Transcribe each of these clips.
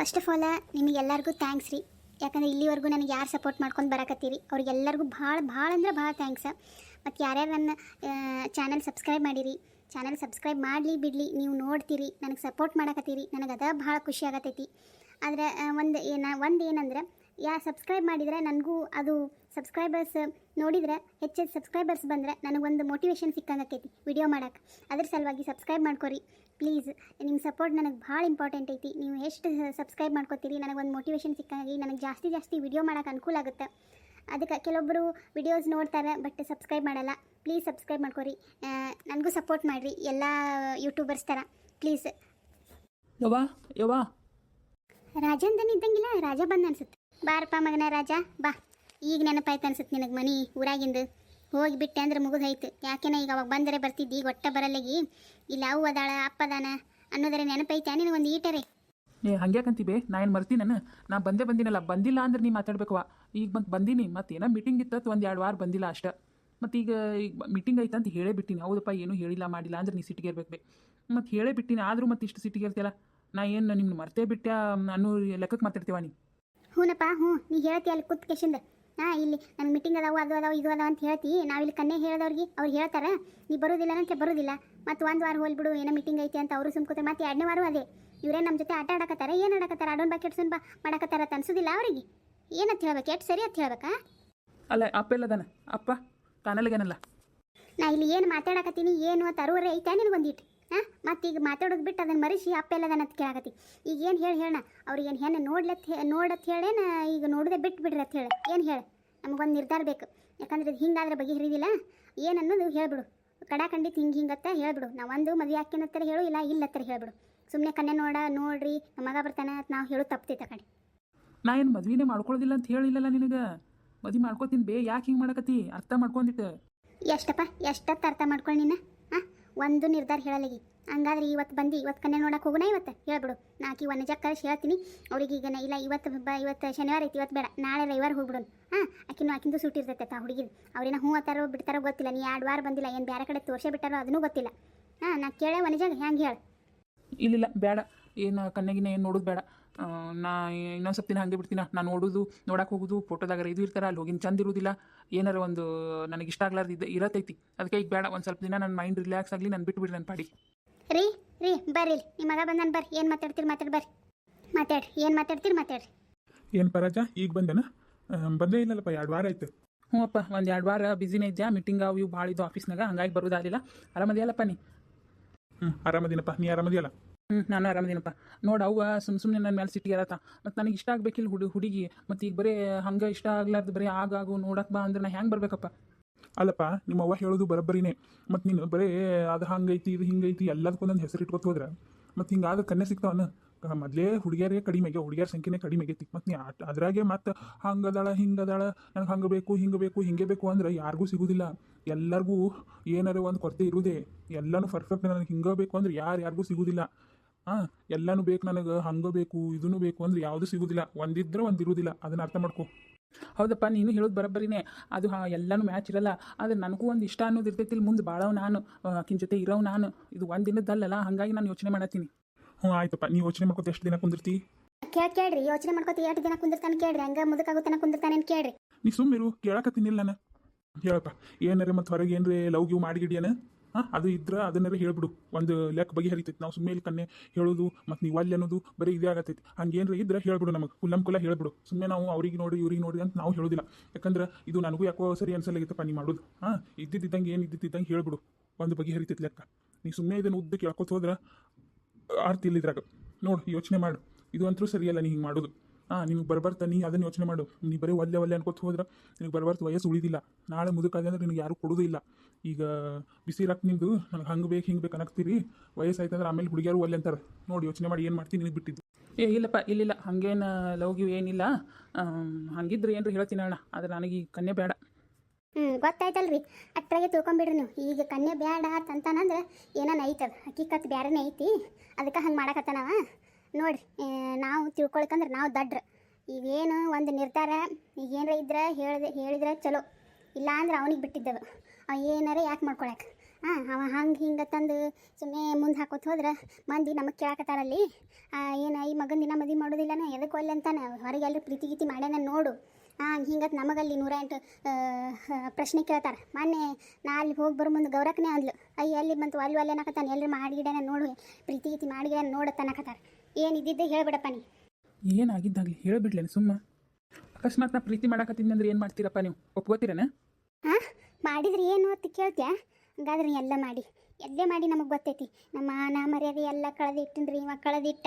First of all ನಿಮಗೆಲ್ಲರಿಗೂ thanks ರೀ. ಯಾಕಂದ್ರೆ ಇಲ್ಲಿವರೆಗೂ ನನಗೆ ಯಾರು ಸಪೋರ್ಟ್ ಮಾಡ್ಕೊಂಡು ಬರಕತ್ತೀರಿ? ಅವ್ರಿಗೆಲ್ಲರಿಗೂ ಭಾಳ ಭಾಳ ಅಂದ್ರೆ ಭಾಳ ಥ್ಯಾಂಕ್ಸ್ ಮತ್ತು ಯಾರ್ಯಾರು ನನ್ನ ಚಾನಲ್ ಸಬ್ಸ್ಕ್ರೈಬ್ ಮಾಡಿರಿ ಚಾನಲ್ ಸಬ್ಸ್ಕ್ರೈಬ್ ಮಾಡಲಿ ಬಿಡಲಿ, ನೀವು ನೋಡ್ತೀರಿ, ನನಗೆ ಸಪೋರ್ಟ್ ಮಾಡಕತ್ತೀರಿ, ನನಗೆ ಅದ ಭಾಳ ಖುಷಿ ಆಗತೈತಿ. ಆದರೆ ಒಂದು ಏನ ಒಂದು ಏನಂದ್ರೆ, ಯಾ ಸಬ್ಸ್ಕ್ರೈಬ್ ಮಾಡಿದರೆ ನನಗೂ ಅದು ಸಬ್ಸ್ಕ್ರೈಬರ್ಸ್ ನೋಡಿದ್ರೆ, ಹೆಚ್ಚು ಸಬ್ಸ್ಕ್ರೈಬರ್ಸ್ ಬಂದರೆ ನನಗೊಂದು ಮೋಟಿವೇಶನ್ ಸಿಕ್ಕಂಗೈತಿ ವಿಡಿಯೋ ಮಾಡಕ್ಕೆ ಅದ್ರ ಸಲುವಾಗಿ ಸಬ್ಸ್ಕ್ರೈಬ್ ಮಾಡ್ಕೊರಿ. ಪ್ಲೀಸ್ ನಿಮ್ಮ ಸಪೋರ್ಟ್ ನನಗೆ ಭಾಳ ಇಂಪಾರ್ಟೆಂಟ್ ಐತಿ. ನೀವು ಎಷ್ಟು ಸಬ್ಸ್ಕ್ರೈಬ್ ಮಾಡ್ಕೋತೀರಿ ಒಂದು ಮೋಟಿವೇಶನ್ ಸಿಕ್ಕಂಗಾಗಿ ನನಗೆ ಜಾಸ್ತಿ ಜಾಸ್ತಿ ವಿಡಿಯೋ ಮಾಡೋಕೆ ಅನುಕೂಲ ಆಗುತ್ತೆ. ಅದಕ್ಕೆ ಕೆಲವೊಬ್ಬರು ವಿಡಿಯೋಸ್ ನೋಡ್ತಾರೆ ಬಟ್ ಸಬ್ಸ್ಕ್ರೈಬ್ ಮಾಡಲ್ಲ. ಪ್ಲೀಸ್ ಸಬ್ಸ್ಕ್ರೈಬ್ ಮಾಡ್ಕೊರಿ. ನನಗೂ ಸಪೋರ್ಟ್ ಮಾಡಿರಿ ಎಲ್ಲ ಯೂಟ್ಯೂಬರ್ಸ್ ಥರ ಪ್ಲೀಸ್ ಯವ್ವ ಯವ್ವ. ರಾಜಂದನ್ ಇದ್ದಂಗಿಲ್ಲ ರಾಜ ಬಂದ ಅನ್ಸುತ್ತೆ. ಬಾರಪ್ಪ ಮಗನ ರಾಜ ಬಾ. ಈಗ ನೆನಪಾಯ್ತು ಅನ್ಸುತ್ತೆ ನಿನಗೆ ಮನಿ ಊರಾಗಿಂದು. ಹೋಗಿ ಬಿಟ್ಟೆ ಅಂದ್ರೆ ಮುಗಿದೋಯ್ತು ಯಾಕೆನ ಈಗ ಅವಾಗ ಬಂದರೆ ಬರ್ತಿದ್ದಿ ಈಗ ಒಟ್ಟ ಬರಲ್ಲಗಿ? ಇಲ್ಲಿ ಅವು ಅದಾಳ ಅಪ್ಪ ಅನ್ನೋದ್ರೆ ಅನ್ನೋದರ ನೆನಪೈತೆ ನಿನಗೊಂದು ಈಟರೆ? ಏ ಹಂಗ್ಯಾಕಂತೀವಿ ನಾ ಏನು ಮರ್ತೀನಿ ನಾನು? ನಾ ಬಂದೇ ಬಂದಿನಲ್ಲ ಬಂದಿಲ್ಲ ಅಂದ್ರೆ ನೀ ಮಾತಾಡ್ಬೇಕವ ಈಗ ಮತ್ತೆ ಬಂದೀನಿ ಮತ್ತೆ ಏನೋ ಮೀಟಿಂಗ್ ಇತ್ತತ್ತು ಒಂದು ಎರಡು ವಾರ ಬಂದಿಲ್ಲ ಅಷ್ಟೇ. ಮತ್ತು ಈಗ ಈಗ ಮೀಟಿಂಗ್ ಐತಂತ ಅಂತ ಹೇಳೇ ಬಿಟ್ಟಿನಿ. ಹೌದಪ್ಪ ಏನೂ ಹೇಳಿಲ್ಲ ಮಾಡಿಲ್ಲ ಅಂದ್ರೆ ನೀ ಸಿಟ್ಟಿಗೆ ಇರ್ಬೇಕು ಮತ್ತು ಹೇಳೇ ಬಿಟ್ಟಿನಿ ಆದರೂ ಮತ್ತೆ ಇಷ್ಟು ಸಿಟ್ಟಿಗೆ ನಾ ಏನು ನಿಮ್ಗೆ ಮರ್ತೇ ಬಿಟ್ಟೆ ಅನ್ನೋ ಲೆಕ್ಕಕ್ಕೆ ಮಾತಾಡ್ತೀವ ನೀ? ಹ್ಞೂನಪ್ಪ ಹ್ಞೂ ನೀ ಹೇಳ್ತೀಯ ಅಲ್ಲಿ ಕುತ್ ಕೆಶಿಂದ? ಹಾಂ ಇಲ್ಲಿ ನನಗೆ ಮೀಟಿಂಗ್ ಅದಾವ ಅದು ಅದಾವ ಇದು ಅದಾವ ಅಂತ ಹೇಳ್ತಿ. ಇಲ್ಲಿ ಕನ್ನೆ ಹೇಳಿದವ್ರಿಗೆ ಅವ್ರು ಹೇಳ್ತಾರೆ. ನೀ ಬರೋದಿಲ್ಲ ಅಂತ ಬರೋದಿಲ್ಲ. ಮತ್ತು ಒಂದು ವಾರ ಹೋಲ್ಬಿಡು ಏನೋ ಮೀಟಿಂಗ್ ಐತೆ ಅಂತ ಅವರು ಸುಮ್ಕೋತಾರೆ ಮತ್ತೆ ಎರಡನೇ ವಾರ ಅದೇ. ಇವರೇ ನಮ್ಮ ಜೊತೆ ಆಟ ಆಡಕತ್ತಾರ ಏನು ಆಡಕತ್ತಾರ? ಅಡೋನ್ ಬಾಕೆಟ್ ಸುನ್ ಬಾ ಮಾಡಕತ್ತಾರ ಅಂತ ಅನ್ಸೋದಿಲ್ಲ ಅವರಿಗೆ. ಏನಂತ ಹೇಳ್ಬೇಕು? ಎಷ್ಟು ಸರಿ ಅಂತ ಹೇಳ್ಬೇಕಾ? ಅಲ್ಲ ಅಪ್ಪ ಎಲ್ಲದಾನ ಅಪ್ಪ ತಾನಲ್ಲಿಗೇನಲ್ಲ ನಾ ಇಲ್ಲಿ ಏನು ಮಾತಾಡಕತ್ತೀನಿ ಏನು ಅಂತ ಅರುವರೆ ಐತಾ ನಿನಗೊಂದಿಟ್ಟು ಹಾಂ? ಮತ್ತೆ ಈಗ ಮಾತಾಡೋದು ಬಿಟ್ಟು ಅದನ್ನು ಮರೆಸಿ ಅಪ್ಪ ಎಲ್ಲದನ್ನ ಅಂತ ಕೇಳಾಕತ್ತಿ. ಈಗ ಏನು ಹೇಳಿ ಹೇಳಣ ಅವ್ರಿಗೆ ಏನು ಹೆಣ್ಣು ನೋಡ್ಲತ್ ನೋಡತ್ ಹೇಳೇನ ಈಗ ನೋಡದೆ ಬಿಟ್ಟು ಬಿಡ್ರಿ ಅಂತ ಹೇಳಿ. ಏನು ಹೇಳಿ? ನಮಗೊಂದು ನಿರ್ಧಾರ ಬೇಕು. ಯಾಕಂದ್ರೆ ಇದು ಹಿಂಗಾದ್ರೆ ಬಗೆಹರಿದಿಲ್ಲ ಏನು ಅನ್ನೋದು ಹೇಳ್ಬಿಡು. ಕಡ ಖಂಡಿತ ಹಿಂಗೆ ಹಿಂಗತ್ತ ಹೇಳ್ಬಿಡು. ನಾವು ಒಂದು ಮದುವೆ ಹಾಕಿನತ್ತರ ಹೇಳು ಇಲ್ಲ ಇಲ್ಲ ಹತ್ರ ಹೇಳ್ಬಿಡು. ಸುಮ್ಮನೆ ಕನ್ನೆ ನೋಡ ನೋಡ್ರಿ ನಮ್ಮ ಮಗ ಬರ್ತಾನೆ ಅಂತ ನಾವು ಹೇಳು ತಪ್ತೈತೆ ಕಣೆ ನಾ ಏನು ಮದುವೆನೇ ಮಾಡ್ಕೊಳ್ಳೋದಿಲ್ಲ ಅಂತ ಹೇಳಿಲ್ಲಲ್ಲ ನಿನಗೆ? ಮದುವೆ ಮಾಡ್ಕೋತೀನಿ ಬೇ ಯಾಕೆ ಹಿಂಗೆ ಮಾಡಕತ್ತಿ? ಅರ್ಥ ಮಾಡ್ಕೊಂಡಿಟ್ಟು ಎಷ್ಟಪ್ಪ ಎಷ್ಟತ್ತು ಅರ್ಥ ಮಾಡ್ಕೊಳ್ಳಿ ನಿನ್ನ ಹಾಂ ಒಂದು ನಿರ್ಧಾರ ಹೇಳಲಿಗಿ. ಹಂಗಾದ್ರೆ ಇವತ್ತು ಬಂದು ಇವತ್ತು ಕನ್ಯಾ ನೋಡಕ್ಕೆ ಹೋಗೋಣ ಇವತ್ತು? ಹೇಳ್ಬಿಡು. ನಾಕಿ ಒನಜ ಕಳಿಸಿ ಹೇಳ್ತೀನಿ. ಅವ್ರಿಗೆ ಈಗ ಇಲ್ಲ, ಇವತ್ತು ಬ, ಇವತ್ತು ಶನಿವಾರ ಐತಿ, ಇವತ್ತು ಬೇಡ. ನಾಳೆ ರವಿವಾರ ಹೋಗ್ಬಿಡೋಣ ಹಾಂ, ಆಕಿನೂ ಆಕಿಂದು ಸೂಟ್ ಇರ್ತೈತೆ ಆ ಹುಡುಗಿದು. ಅವ್ರೇನ ಹ್ಞೂ ಅತ್ತಾರೋ ಬಿಡ್ತಾರೋ ಗೊತ್ತಿಲ್ಲ. ನೀ ಎರಡು ವಾರ ಬಂದಿಲ್ಲ, ಏನು ಬೇರೆ ಕಡೆ ತೋರ್ಸೇ ಬಿಟ್ಟಾರೋ ಅದನ್ನೂ ಗೊತ್ತಿಲ್ಲ. ಹಾಂ, ನಾ ಕೇಳೇ ಒನಜಾಗ ಹೆಂಗೆ ಹೇಳು? ಇಲ್ಲಿಲ್ಲ ಬೇಡ. ಏನು ಕನ್ಯಾಗಿನ ಏನು ನೋಡೋದು ಬೇಡ. ನಾ ಇನ್ನೊಂದು ಸ್ವಲ್ಪ ದಿನ ಹಂಗೆ ಬಿಡ್ತೀನಿ? ನಾನು ನೋಡೋದು ನೋಡಕ್ಕೆ ಹೋಗೋದು ಫೋಟೋದಾಗ ಇದು ಇರ್ತಾರೆ ಅಲ್ಲಿ ಹೋಗಿನ ಚಂದ ಇರೋದಿಲ್ಲ. ಏನಾರ ಒಂದು ನನಗೆ ಇಷ್ಟ ಆಗ್ಲಾರ್ದು ಇದು ಇರತೈತಿ. ಅದಕ್ಕೆ ಈಗ ಬೇಡ ಒಂದು ಸ್ವಲ್ಪ ದಿನ ನನ್ನ ಮೈಂಡ್ ರಿಲ್ಯಾಕ್ಸ್ ಆಗಲಿ ನಾನು ಬಿಟ್ಬಿಡ್ರಿ ನನ್ನ ಪಾಡಿ. ರೀ ರೀ ಬರ್ರಿ ಇಲ್ಲಿ. ನಿಮ್ಮ ಮಗ ಬಂದಾನ ಬರ್ರಿ. ಏನು ಮಾತಾಡ್ತೀರಿ ಮಾತಾಡಿ ಬರ್ರಿ. ಮಾತಾಡ್ರಿ. ಏನು ಮಾತಾಡ್ತೀರಿ ಮಾತಾಡ್ರಿ. ಏನು ಪರಾಜ? ಈಗ ಬಂದನ? ಬಂದೇ ಇಲ್ಲಲ್ಲಪ್ಪ ಎರಡು ವಾರ ಆಯ್ತು. ಹ್ಞೂ ಅಪ್ಪ ಒಂದು ಎರಡು ವಾರ ಬಿಸಿನೇ ಇದ್ದೆ ಮೀಟಿಂಗ್ ಅವು ಇವು ಭಾಳ ಇದು ಆಫೀಸ್ನಾಗ ಹಂಗಾಗಿ ಬರೋದಾಗಲಿಲ್ಲ. ಆರಾಮದಿಯಲ್ಲಪ್ಪ ನೀ? ಹ್ಞೂ ಆರಾಮದಿನಪ್ಪ. ನೀ ಆರಾಮದಿಯಲ್ಲ? ಹ್ಞೂ ನಾನು ಆರಾಮದೇನಪ್ಪ. ನೋಡಿ ಅವ್ವ ಸುಮ್ಮ ಸುಮ್ಮನೆ ನನ್ನ ಮೇಲೆ ಸಿಟ್ಟಿಗೆ ಇರತ್ತ ಮತ್ತು ನನಗೆ ಇಷ್ಟ ಆಗಬೇಕಿಲ್ಲ ಹುಡು ಹುಡುಗಿ. ಮತ್ತು ಈಗ ಬರೀ ಹಂಗೆ ಇಷ್ಟ ಆಗ್ಲಾರ್ದು ಬರೀ ಆಗಾಗು ನೋಡಕ್ಕೆ ಬಾ ಅಂದ್ರೆ ನಾ ಹೆಂಗೆ ಬರಬೇಕಪ್ಪ? ಅಲ್ಲಪ್ಪ, ನಿಮ್ಮ ಅವ್ವ ಹೇಳೋದು ಬರೋಬ್ಬರಿನೇ. ಮತ್ತು ನೀನು ಬರೀ ಅದು ಹಂಗೈತಿ, ಇದು ಹಿಂಗೈತಿ ಎಲ್ಲದಕ್ಕೊಂದೊಂದು ಹೆಸರು ಇಟ್ಕೊತ ಹೋದ್ರೆ. ಮತ್ತು ಹಿಂಗಾಗ ಕನ್ನೆ ಸಿಗ್ತಾವನ ಮೊದಲೇ ಹುಡುಗಿಯರಿಗೆ ಕಡಿಮೆ ಆಗ್ಯಾವ ಹುಡುಗಿಯರ ಸಂಖ್ಯೆನೇ ಕಡಿಮೆ ಆಗೈತಿ ಮತ್ತು ನೀ ಆಟ ಅದ್ರಾಗೆ ಮತ್ತು ಹಂಗದಾಳ, ಹಿಂಗದಾಳ ನನಗೆ ಹಂಗೆ ಬೇಕು, ಹಿಂಗೆ ಬೇಕು ಹಿಂಗೆ ಬೇಕು ಅಂದ್ರೆ ಯಾರಿಗೂ ಸಿಗೋದಿಲ್ಲ. ಎಲ್ಲರಿಗೂ ಏನಾರು ಒಂದು ಕೊರತೆ ಇರುವುದೇ ಎಲ್ಲನೂ ಪರ್ಫೆಕ್ಟ್ ನನಗೆ ಹಿಂಗೆ ಬೇಕು ಅಂದ್ರೆ ಯಾರು ಯಾರಿಗೂ ಸಿಗೋದಿಲ್ಲ. ಹಾಂ ಎಲ್ಲನೂ ಬೇಕು ನನಗೆ ಹಂಗೆ ಬೇಕು ಇದೂ ಬೇಕು ಅಂದ್ರೆ ಯಾವುದು ಸಿಗೋದಿಲ್ಲ. ಒಂದಿದ್ರೆ ಒಂದು ಇರೋದಿಲ್ಲ ಅದನ್ನು ಅರ್ಥ ಮಾಡ್ಕೊ. ಹೌದಪ್ಪ ನೀನು ಹೇಳೋದು ಬರೋಬ್ಬರಿನೇ. ಅದು ಹಾಂ ಎಲ್ಲನೂ ಮ್ಯಾಚ್ ಇರಲ್ಲ. ಆದರೆ ನನಗೂ ಒಂದು ಇಷ್ಟ ಅನ್ನೋದು ಇರ್ತೈತಿ. ಇಲ್ಲಿ ಮುಂದೆ ಬಾಳವ್ ನಾನು. ಆಕಿನ ಜೊತೆ ಇರೋವು ನಾನು. ಇದು ಒಂದು ದಿನದಲ್ಲಲ್ಲ ಹಾಗಾಗಿ ನಾನು ಯೋಚನೆ ಮಾಡತ್ತೀನಿ. ಹ್ಞೂ ಆಯ್ತಪ್ಪ. ನೀವು ಯೋಚನೆ ಮಾಡ್ಕೊತ ಎಷ್ಟು ದಿನ ಕುಂದಿರ್ತಿ? ಕೇಳಿ ಕೇಳ್ರಿ. ಯೋಚನೆ ಮಾಡ್ಕೊತ ಎಷ್ಟು ದಿನ ಕುಂದಿರ್ತಾನೆ ಕೇಳ್ರಿ. ಹಂಗೆ ಮುದಕ್ಕಾಗುತ್ತಾನೆ ಕುಂದಿರ್ತಾನೆ ಅಂತ ಕೇಳ್ರಿ. ನೀ ಸುಮ್ಮಿರು ಕೇಳಕತ್ತೀನಿಲ್ಲ ನಾನು. ಹೇಳಪ್ಪ. ಏನಾರ ಮತ್ತು ಹೊರಗೆ ಏನ್ರಿ ಲವ್ ಗಿವ್ ಮಾಡಿಗಿಡಿಯನ? ಹಾಂ, ಅದು ಇದ್ರೆ ಅದನ್ನೆಲ್ಲ ಹೇಳ್ಬಿಡು. ಒಂದು ಲೆಕ್ಕ ಬಗೆ ಹರಿತೈತಿ. ನಾವು ಸುಮ್ಮನೆ ಇಲ್ಲಿ ಕನ್ನೆ ಹೇಳೋದು, ಮತ್ತು ನೀವು ಅಲ್ಲಿ ಅನ್ನೋದು ಬರೀ ಇದೇ ಆಗತ್ತೈತಿ ಹಂಗೇನ್ರ ಇದ್ರೆ ಹೇಳ್ಬಿಡು ನಮಗೆ. ಕುಲ್ಲಂ ಕುಲ್ಲ ಹೇಳ್ಬಿಡು. ಸುಮ್ಮನೆ ನಾವು ಅವ್ರಿಗೆ ನೋಡಿ, ಇವ್ರಿಗೆ ನೋಡಿ ಅಂತ ನಾವು ಹೇಳೋದಿಲ್ಲ. ಯಾಕಂದ್ರೆ ಇದು ನನಗೂ ಯಾಕೋ ಸರಿ ಅನ್ಸಲ್ಲಾಗಿತ್ತಪ್ಪ ನೀ ಮಾಡೋದು. ಹಾಂ ಇದ್ದಿದ್ದಂಗೆ ಏನು ಇದ್ದಿದ್ದಂಗೆ ಹೇಳ್ಬಿಡು. ಒಂದು ಬಗೆ ಹರಿತೈತಿ ಲೆಕ್ಕ. ನೀ ಸುಮ್ಮನೆ ಇದನ್ನು ಉದ್ದ ಕೇಳ್ಕೊತ ಹೋದ್ರೆ ಆರ್ತಿ ಇಲ್ಲಿದ್ರಾಗ ನೋಡು, ಯೋಚನೆ ಮಾಡು. ಇದು ಅಂತೂ ಸರಿಯಲ್ಲ ನೀ ಹಿಂಗೆ ಮಾಡೋದು. ಹಾಂ, ನಿಮಗೆ ಬರಬಾರ್ದು ನೀ ಅದನ್ನು ಯೋಚನೆ ಮಾಡು. ನೀ ಬರೀ ಒಲ್ಲೆ ಒಲ್ಲೆ ಅನ್ಕೋತ ಹೋದ್ರೆ ನಿನಗೆ ಬರಬಾರ್ದು ವಯಸ್ಸು ಉಳಿದಿಲ್ಲ. ನಾಳೆ ಮುದುಕಾದೆ ಅಂದ್ರೆ ನಿನಗೆ ಯಾರು ಕೊಡೋದು ಇಲ್ಲ ಈಗ ಬಿಸಿ ರಕ್ ನಿಂದು ನನಗೆ ಹಂಗೆ ಬೇಕು ಹಿಂಗೆ ಬೇಕು ಅನ್ನಕ್ತೀರಿ ವಯಸ್ಸಾಯ್ತು ಅಂದ್ರೆ ಆಮೇಲೆ ಹುಡುಗಿಯರು ಒಲ್ಲೆ ಅಂತಾರೆ. ನೋಡಿ ಯೋಚನೆ ಮಾಡಿ ಏನು ಮಾಡ್ತೀನಿ ನಿನಗೆ ಬಿಟ್ಟಿದ್ದು. ಏ ಇಲ್ಲಪ್ಪ ಇಲ್ಲಿಲ್ಲ. ಹಂಗೇನು ಲವ್ ಗಿವ್ ಏನಿಲ್ಲ. ಹಂಗಿದ್ರೆ ಏನ್ರಿ ಹೇಳ್ತೀನಿ ಅಣ್ಣ. ಆದರೆ ನನಗೆ ಈ ಕನ್ಯೆ ಬೇಡ ಹ್ಞೂ ಗೊತ್ತಾಯ್ತಲ್ರಿ. ಅಟ್ರಾಗೆ ತಿಳ್ಕೊಂಬಿಡ್ರಿ ನೀವು. ಈಗ ಕನ್ಯೆ ಬೇಡ ಅಂತಂತಾನಂದ್ರೆ ಏನಾನ ಐತದ ಹಕ್ಕಿಕತ್ ಬೇರೆನೇ ಐತಿ. ಅದಕ್ಕೆ ಹಂಗೆ ಮಾಡಕತ್ತಾನವ. ನೋಡ್ರಿ ನಾವು ತಿಳ್ಕೊಳಕಂದ್ರೆ ನಾವು ದಡ್ರ. ಈಗೇನು ಒಂದು ನಿರ್ಧಾರ ಈಗ ಏನಾರ ಇದ್ರೆ ಹೇಳಿದೆ ಹೇಳಿದ್ರೆ ಚಲೋ. ಇಲ್ಲ ಅಂದ್ರೆ ಅವನಿಗೆ ಬಿಟ್ಟಿದ್ದದು. ಏನಾರ ಯಾಕೆ ಮಾಡ್ಕೊಳಕ್ಕೆ ಹಾಂ ಅವ ಹಂಗೆ ಹಿಂಗೆ ತಂದು ಸುಮ್ಮನೆ ಮುಂದೆ ಹಾಕೋತ ಹೋದ್ರೆ ಮಂದಿ ನಮಗೆ ಕೇಳಕತ್ತಾರಲ್ಲಿ. ಏನು ಈ ಮಗನ ದಿನ ಮದುವೆ ಮಾಡೋದಿಲ್ಲನ? ಎದಕ್ಕೆ ಒಲ್ಲೆ ಅಂತಾನೆ? ಹೊರಗೆ ಎಲ್ಲರೂ ಪ್ರೀತಿ ಗೀತಿ ಮಾಡ್ಯಾನ ನೋಡು. ಹಾಂ ಹಿಂಗತ್ ನಮಗಲ್ಲಿ ನೂರ ಎಂಟು ಪ್ರಶ್ನೆ ಕೇಳ್ತಾರೆ. ಮೊನ್ನೆ ನಾ ಅಲ್ಲಿ ಹೋಗಿ ಬರೋ ಮುಂದೆ ಗೌರಕ್ಕನೇ ಅಂದ್ಲು. ಅಯ್ಯ ಅಲ್ಲಿ ಬಂತು? ಅಲ್ಲಿ ಅಲ್ಲಿ ಅನ್ನಕತ್ತಾನೆ ಎಲ್ಲರೂ ಮಾಡಿಗಿಡನ ನೋಡು. ಪ್ರೀತಿ ಗೀತಿ ಮಾಡಿಗಿಡ ನೋಡತ್ತನ್ನಕತ್ತಾರ ಏನು ಇದ್ದಿದ್ದೆ ಹೇಳ್ಬಿಡಪ್ಪ ನೀ. ಏನಾಗಿದ್ದಾಗಲಿ? ಹೇಳಿಬಿಡ್ಲೇನು ಸುಮ್ಮ. ಅಕಸ್ಮಾತ್ ನಾ ಪ್ರೀತಿ ಮಾಡಕತ್ತೀನಿ ಅಂದ್ರೆ ಏನು ಮಾಡ್ತೀರಪ್ಪ ನೀವು? ಒಪ್ಕೋತೀರನ? ಹಾಂ ಮಾಡಿದ್ರಿ ಏನು ಅಂತ ಕೇಳ್ತ್ಯಾ? ಹಂಗಾದ್ರೆ ಎಲ್ಲ ಮಾಡಿ. ಎಲ್ಲೇ ಮಾಡಿ ನಮಗೆ ಗೊತ್ತೈತಿ. ನಮ್ಮ ಮಾನ ಮರ್ಯಾದೆ ಎಲ್ಲ ಕಳೆದಿಟ್ಟಿನ್ರಿ, ಇವ ಕಳೆದಿಟ್ಟ.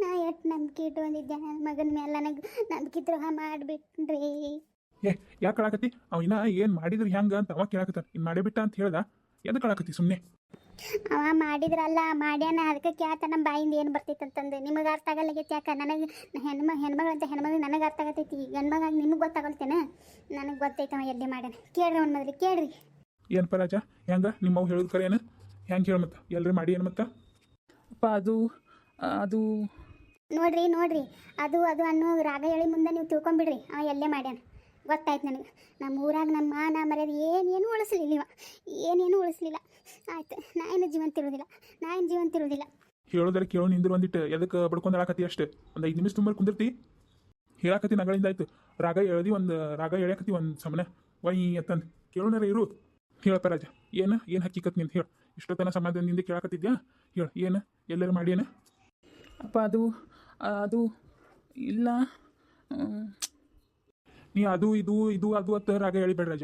ನಾ ಎಷ್ಟು ನಂಬಿಕೆ ಇಟ್ಕೊಂಡಿದ್ದೆ. ನನ್ನ ಮಗನ ಮೇಲೆ ನನಗೆ ನಂಬಿಕೆ ದ್ರೋಹ ಮಾಡಿಬಿಟ್ರಿ ಏ, ಯಾಕೆ ಕಳಾಕತ್ತಿ? ಅವ ಇನ್ನ ಏನು ಮಾಡಿದ್ರು ಹೆಂಗೆ ಅಂತ ಅವ ಕೇಳಾಕತ್ತಾನ. ಇನ್ನು ಮಾಡಿಬಿಟ್ಟ ಅಂತ ಹೇಳ್ದ. ಎದಕ್ಕೆ ಕಳಾಕತ್ತಿ ಸುಮ್ಮನೆ ಅವ ಮಾಡಿದ್ರಲ್ಲ ಮಾಡ್ಯಾನ ಅದಕ್ಕೆ ಕ್ಯಾತ ನಮ್ಮ ಬಾಯಿಂದ ಏನು ಬರ್ತೈತೆ ಅಂತಂದು. ನಿಮಗೆ ಅರ್ಥ ಆಗಲ್ಲಾಗೈತಿ ಯಾಕೆ ನನಗೆ ಹೆಣ್ಮ ಹೆಣ್ಮಗಳಂತ ಹೆಣ್ಮಗಳು ನನಗೆ ಅರ್ಥ ಆಗತೈತಿ. ಗಂಡ್ಮಗಾಗಿ ನಿಮಗೆ ಗೊತ್ತಾಗಲ್ತೇನೆ? ನನಗೆ ಗೊತ್ತೈತೆ ಅವ ಎಲ್ಲಿ ಮಾಡ್ಯಾನ. ಕೇಳ್ರಿ ಅವ್ನ ಮೊದಲು ಕೇಳ್ರಿ. ಏನಪ್ಪ ರಾಜ? ಹೆಂಗ? ನಿಮ್ಮವ್ ಹೇಳೋದು ಕರೆ ಏನು ಹೆಂಗೆ ಹೇಳ ಮತ್ತೆ? ಎಲ್ಲರೂ ಮಾಡಿ ಏನು ಮತ್ತೆ? ಅಪ್ಪ ಅದು ಅದು ನೋಡ್ರಿ ನೋಡ್ರಿ. ಅದು ಅದು ಅನ್ನೋ ರಾಗ ಹೇಳಿ ಮುಂದೆ ನೀವು ತಿಳ್ಕೊಂಬಿಡ್ರಿ. ಅವ ಎಲ್ಲೇ ಮಾಡ್ಯಾನ? ಗೊತ್ತಾಯ್ತು ನನಗೆ. ನಮ್ಮ ಊರಾಗ ನಮ್ಮ ಮಾನ ಮರ್ಯಾದೆ ಏನೇನು ಉಳಿಸ್ಲಿಲ್ಲ ಇವ. ಏನೇನು ಉಳಿಸ್ಲಿಲ್ಲ. ಆಯ್ತು ನಾ ಏನು ಜೀವಂತ ಇರೋದಿಲ್ಲ. ನಾ ಏನು ಜೀವಂತ ಇರೋದಿಲ್ಲ. ಹೇಳೋದ್ರೆ ಕೇಳೋ ನಿಂದ್ರು ಒಂದಿಟ್ಟು ಎದಕ್ಕೆ ಬಡ್ಕೊಂಡು ಆಳಕತ್ತಿ ಅಷ್ಟೇ. ಒಂದು ಐದು ನಿಮಿಷ ತುಂಬ ಕುಂದಿರ್ತಿ. ಹೇಳಾಕತ್ತಿ ನಗಳಿಂದ ಆಯ್ತು. ರಾಗ ಎಳ್ದಿ ಒಂದು ರಾಗ ಎಳ್ಯಾಕತ್ತಿ ಒಂದು ಸಮನೆ. ವೈ ಅಂತಂದು. ಕೇಳೋನಾರ ಇರು. ಹೇಳಪ್ಪ ರಾಜ ಏನು ಏನು ಹಕ್ಕಿಕತ್ ನಿಂತ ಹೇಳು. ಇಷ್ಟೊತ್ತನ ಸಮಾಧಾನದಿಂದ ಕೇಳಾಕತ್ತಿದ್ಯಾ? ಹೇಳು ಏನು ಎಲ್ಲರೂ ಮಾಡಿ ಏನು? ಅಪ್ಪ ಅದು ಅದು ಇಲ್ಲ. ನೀ ಅದು ಇದು ಇದು ಅದು ಅಂತ ರಾಗ ಹೇಳಿಬೇಡ ರಾಜ.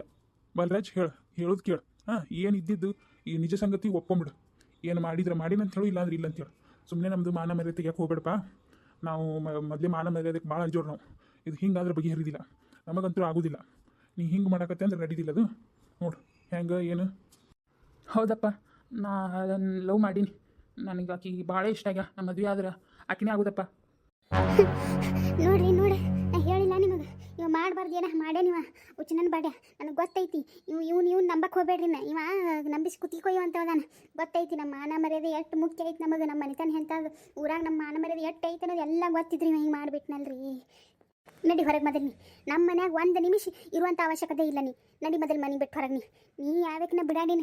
ಬಲರಾಜ್ ಹೇಳ ಹೇಳೋದು ಕೇಳು. ಹಾಂ ಏನು ಇದ್ದಿದ್ದು? ಈ ನಿಜ ಸಂಗತಿ ಒಪ್ಕೊಂಬಿಡು. ಏನು ಮಾಡಿದ್ರೆ ಮಾಡಿನಂತ ಅಂತ ಹೇಳು ಇಲ್ಲಾಂದ್ರೆ ಇಲ್ಲ ಅಂತ ಹೇಳು ಸುಮ್ಮನೆ ನಮ್ಮದು ಮಾನ ಮರ್ಯಾದೆ ತೆಗಿಯಕ್ಕೆ ಹೋಗ್ಬೇಡಪ್ಪ. ನಾವು ಮೊದಲೇ ಮಾನ ಮರ್ಯಾದಕ್ಕೆ ಭಾಳ ಅಂಜೋರು ನಾವು. ಇದು ಹಿಂಗಾದ್ರೆ ಬಗೆಹರಿದಿಲ್ಲ. ನಮಗಂತೂ ಆಗೋದಿಲ್ಲ. ನೀ ಹಿಂಗೆ ಮಾಡಕತ್ತೆ ಅಂದ್ರೆ ನಡೀದಿಲ್ಲ ಅದು. ನೋಡು ಹೆಂಗೆ ಏನು? ಹೌದಪ್ಪ. ನಾ ಅದನ್ನು ಲವ್ ಮಾಡೀನಿ. ನನಗೆ ಆಕಿ ಭಾಳ ಇಷ್ಟ ಆಗ್ಯ. ನಮ್ಮ ಮದುವೆ ಆದ್ರೆ ಆಕಿನೇ ಆಗೋದಪ್ಪ. ನೋಡಿ ಮಾಡಬಾರ್ದು ಏನ? ಮಾಡ್ಯ ನೀವ? ಉಚ್ಚನನ್ ಬಾಡ್ಯ? ನನಗೆ ಗೊತ್ತೈತಿ. ಇವ್ ಇವ್ನು ಇವ್ನು ನಂಬಕ್ಕೆ ಹೋಗ್ಬೇಡ್ರಿ ನಾ. ಇವ, ನಂಬಿಸಿ ಕುತಿಕೊಯ್ಯೋ ಅಂತ ಅದಾನ. ಗೊತ್ತೈತಿ, ನಮ್ಮ ಮಾನ ಮರ್ಯಾದೆ ಎಷ್ಟು ಮುಖ್ಯ ಐತಿ ನಮಗೆ. ನಮ್ಮ ಮನೆತನ ಎಂಥದ್ದು ಊರಾಗ ನಮ್ಮ ಮಾನ ಮರ್ಯಾದೆ ಎಷ್ಟು ಐತೆ ಅನ್ನೋದು ಎಲ್ಲ ಗೊತ್ತಿದ್ರಿ ಇವ. ಹಿಂಗೆ ಮಾಡಿಬಿಟ್ನಲ್ರಿ. ನಡಿ ಹೊರಗೆ ಮೊದಲು ನೀ. ನಮ್ಮ ಮನ್ಯಾಗ ಒಂದು ನಿಮಿಷ ಇರುವಂಥ ಅವಶ್ಯಕತೆ ಇಲ್ಲ ನೀ. ನಡಿ ಮೊದಲು ಮನೆ ಬಿಟ್ಟು ಹೊರಗೆ ನೀ. ನೀ ಯಾವಕ್ಕಿನ ಬಿಡಾಡಿನ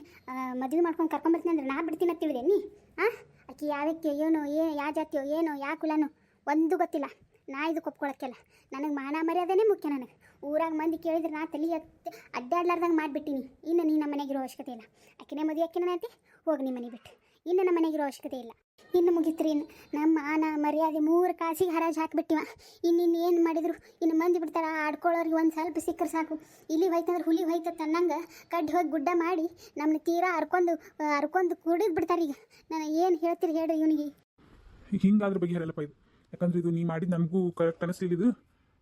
ಮದುವೆ ಮಾಡ್ಕೊಂಡು ಕರ್ಕೊಂಬರ್ತೀನಿ ಅಂದ್ರೆ ನಾ ಬಿಡ್ತೀನಿ ಅಂತ ತಿಳಿದೆ ನೀ? ಹಾಂ ಆಕಿ ಯಾವಕ್ಕೆ ಏನೋ, ಏ ಯಾವ ಜಾತಿಯೋ, ಏನೋ ಯಾವ ಕುಲನೋ, ಒಂದು ಗೊತ್ತಿಲ್ಲ. ನಾ ಇದು ಕೊಪ್ಕೊಳಕ್ಕೆಲ್ಲ. ನನಗೆ ಮಾನ ಮರ್ಯಾದೆನೇ ಮುಖ್ಯ ನನಗೆ. ಊರಾಗ ಮಂದಿ ಕೇಳಿದ್ರೆ ನಾ ತಲೆ ಎತ್ತಿ ಅಡ್ಡಾಡ್ಲಾರ್ದಂಗೆ ಮಾಡಿಬಿಟ್ಟಿನಿ. ಇನ್ನು ನೀನು ನಮ್ಮ ಮನೆಗಿರೋ ಅವಶ್ಯಕತೆ ಇಲ್ಲ. ಅಕ್ಕಿನೇ ಮದುವೆ, ಅಕ್ಕಿನ ಅಂತ ಹೋಗಿ ನಿಮ್ಮ ಮನೆ ಬಿಟ್ಟು ಇನ್ನು ನಮ್ಮ ಮನೆಗಿರೋ ಅವಶ್ಯಕತೆ ಇಲ್ಲ. ಇನ್ನು ಮುಗಿತ್ರಿ, ಇನ್ನು ನಮ್ಮ ಮಾನ ಮರ್ಯಾದೆ ಮೂರು ಕಾಸಿಗೆ ಹರಾಜು ಹಾಕಿಬಿಟ್ಟಿವ. ಇನ್ನು ಏನು ಮಾಡಿದ್ರು? ಇನ್ನು ಮಂದಿ ಬಿಡ್ತಾರ, ಆಡ್ಕೊಳ್ಳೋರಿಗೆ ಒಂದು ಸ್ವಲ್ಪ ಸಿಕ್ಕರೆ ಸಾಕು. ಇಲ್ಲಿ ಹೋಯ್ತಂದ್ರೆ ಹುಲಿ ಹೋಯ್ತು ತನ್ನಂಗೆ. ಕಡ್ಡಿ ಹೋಗಿ ಗುಡ್ಡ ಮಾಡಿ ನಮ್ಮನ್ನ ತೀರಾ ಹರ್ಕೊಂಡು ಹರ್ಕೊಂಡು ಕುಡಿದು ಬಿಡ್ತಾರೆ ಈಗ ನಾನು ಏನು ಹೇಳ್ತೀರಿ ಹೇಳ್ರಿ ಇವನಿಗೆ. ಹಿಂಗಾದ್ರೆ ಬಗೆಹರಲ್ಲಪ್ಪ ಇದು. ಯಾಕಂದ್ರೆ ಇದು ನೀ ಮಾಡಿದ ನಮಗೂ ಕರೆಕ್ಟ್ ಅನಿಸ್ಲಿಲ್ಲ ಇದು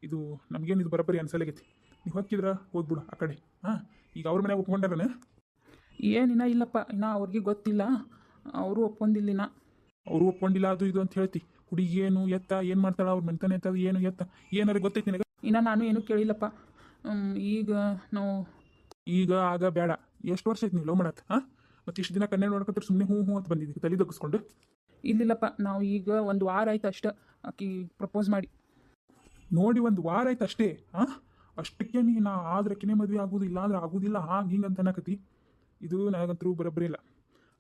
ಇದು ನಮಗೇನು ಇದು ಬರೋಬ್ಬರಿ ಅನ್ಸಲಾಗೈತಿ ನೀವು ಹೋಗಿದ್ರ ಹೋಗ್ಬಿಡು ಆ ಕಡೆ. ಹಾಂ ಈಗ ಅವ್ರ ಮನೆಗೆ ಒಪ್ಕೊಂಡಾರನ? ಏನಿನ ಇಲ್ಲಪ್ಪ ಇನ್ನ ಅವ್ರಿಗೆ ಗೊತ್ತಿಲ್ಲ. ಅವರು ಒಪ್ಕೊಂಡಿಲ್ಲಿನ. ಅವರು ಒಪ್ಕೊಂಡಿಲ್ಲ ಅದು ಇದು ಅಂತ ಹೇಳ್ತಿ. ಹುಡುಗಿ ಏನು ಎತ್ತ ಏನು ಮಾಡ್ತಾಳ ಅವ್ರ ಮನೆತನ ಎತ್ತ ಏನು ಎತ್ತ ಏನಾರ ಗೊತ್ತೈತಿ ನಿನಗೆ? ಇನ್ನು ನಾನು ಏನೂ ಕೇಳಿಲ್ಲಪ್ಪ. ಈಗ ನಾವು ಈಗ ಆಗ ಬೇಡ ಎಷ್ಟು ವರ್ಷ ಐತಿ ನೀವು ಲವ್ ಮಾಡತ್ತೆ ಹಾಂ ಮತ್ತು ಇಷ್ಟು ದಿನ ಕಣ್ಣೆ ನೋಡ್ಕೊತಾರೆ ಸುಮ್ಮನೆ ಹ್ಞೂ ಹ್ಞೂ ಅಂತ ಬಂದಿದ್ದೀವಿ ತಲೆ ದಗ್ಗಿಸ್ಕೊಂಡು ಇಲ್ಲಿಲ್ಲಪ್ಪ ನಾವು ಈಗ ಒಂದು ವಾರ ಆಯ್ತು ಅಷ್ಟೇ. ಆಕಿ ಪ್ರಪೋಸ್ ಮಾಡಿ. ನೋಡಿ ಒಂದು ವಾರ ಆಯ್ತು ಅಷ್ಟೇ ಹಾಂ ಅಷ್ಟಕ್ಕೆ ನೀ ನಾ ಆದ್ರೆ ಕಿನೇ ಮದುವೆ ಆಗೋದು ಇಲ್ಲ ಅಂದ್ರೆ ಆಗೋದಿಲ್ಲ ಹಾಗೆ ಹಿಂಗೆ ಅಂತ ಅನ್ನಕತಿ ಇದು ನನಗಂತರೂ ಬರೋಬ್ಬರಿ ಇಲ್ಲ.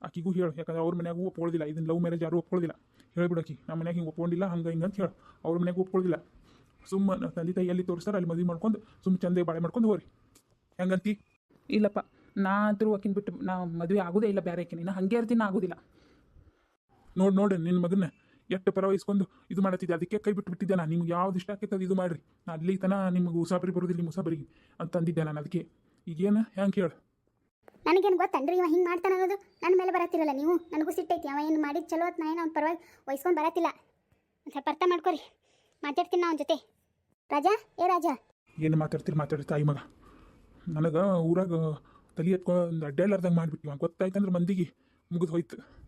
ಆಕಿಗೂ ಹೇಳು ಯಾಕಂದ್ರೆ ಅವ್ರ ಮನೆಯಾಗೂ ಒಪ್ಕೊಳ್ಳೋದಿಲ್ಲ ಇದನ್ನ ಲವ್ ಮ್ಯಾರೇಜ್ ಯಾರು ಒಪ್ಕೊಳ್ಳೋದಿಲ್ಲ ಹೇಳ್ಬಿಡು ಆಕಿ ನಮ್ಮ ಮನ್ಯಾಗ ಹಿಂಗೆ ಒಪ್ಕೊಂಡಿಲ್ಲ ಹಂಗೆ ಹಿಂಗೆ ಅಂತ ಹೇಳು. ಅವ್ರ ಮನೆಗೆ ಒಪ್ಕೊಳ್ಳೋದಿಲ್ಲ ಸುಮ್ಮನೆ ತಂದೆ ತಾಯಿ ಎಲ್ಲಿ ತೋರಿಸ್ತಾರೆ ಅಲ್ಲಿ ಮದುವೆ ಮಾಡ್ಕೊಂಡು ಸುಮ್ಮ ಚಂದೆ ಬಾಳೆ ಮಾಡ್ಕೊಂಡು ಹೋಗ್ರಿ. ಹೆಂಗಂತಿ? ಇಲ್ಲಪ್ಪ ನಾ ಅಂತರೂ ಆಕಿನ ಬಿಟ್ಟು ನಾ ಮದುವೆ ಆಗೋದೇ ಇಲ್ಲ ಬೇರೆ ಆಕಿನ ಇನ್ನು ಹಂಗೆ ಇರ್ತೀನಿ ಆಗೋದಿಲ್ಲ. ನೋಡಿ ನೋಡಿ ನಿನ್ನ ಮಗನ್ನ. ಎಷ್ಟು ಪರ ವಹಿಸ್ಕೊಂಡು ಇದು ಮಾಡತ್ತಿದ್ದೆ. ಅದಕ್ಕೆ ಕೈ ಬಿಟ್ಟು ಬಿಟ್ಟಿದ್ದೆ ನಾನು. ನಿಮ್ಗೆ ಯಾವ್ದು ಇಷ್ಟ ಆಕೈತೆ ಅದು ಇದು ಮಾಡಿರಿ. ನಾ ಅಲ್ಲಿ ತನ ನಿಮ್ಗೆ ಉಸಾಬರಿ ಬರೋದಿಲ್ಲ ನಿಮ್ಮ ಉಸಾಬರಿಗೆ ಅಂತ ಅಂದಿದ್ದೆ ನಾನು ಅದಕ್ಕೆ. ಈಗೇನು? ಹೆಂಗೆ ಹೇಳು ನನಗೇನು ಗೊತ್ತನ್ರಿ ಇವ ಹಿಂಗೆ ಮಾಡ್ತಾನೆ ಅನ್ನೋದು? ನನ್ನ ಮೇಲೆ ಬರತ್ತಿರಲ್ಲ ನೀವು? ನನಗೂ ಸಿಟ್ಟೈತಿ. ಅವ ಏನು ಮಾಡಿದ ಚಲೋ ಹೊತ್ತು ನಾನು ಅವ್ನ ಪರವಾಗಿ ವಹಿಸ್ಕೊಂಡು ಬರತ್ತಿಲ್ಲ. ಸ್ವಲ್ಪ ಅರ್ಥ ಮಾಡ್ಕೊರಿ. ಮಾತಾಡ್ತೀನಿ ನಾ ಅವನ ಜೊತೆ. ರಾಜಾ? ಏ ರಾಜಾ? ಏನು ಮಾತಾಡ್ತೀರಿ? ಮಾತಾಡ್ರಿ ತಾಯಿ ಮಗ. ನನಗೆ ಊರಾಗ ತಲೆ ಎತ್ಕೊಂಡು ಅಡ್ಡಾಡ್ಲಾರ್ದಂಗೆ ಮಾಡಿಬಿಟ್ಟಿವ ಗೊತ್ತಾಯ್ತಂದ್ರೆ ಮಂದಿಗೆ ಮುಗಿದು ಹೋಯ್ತು.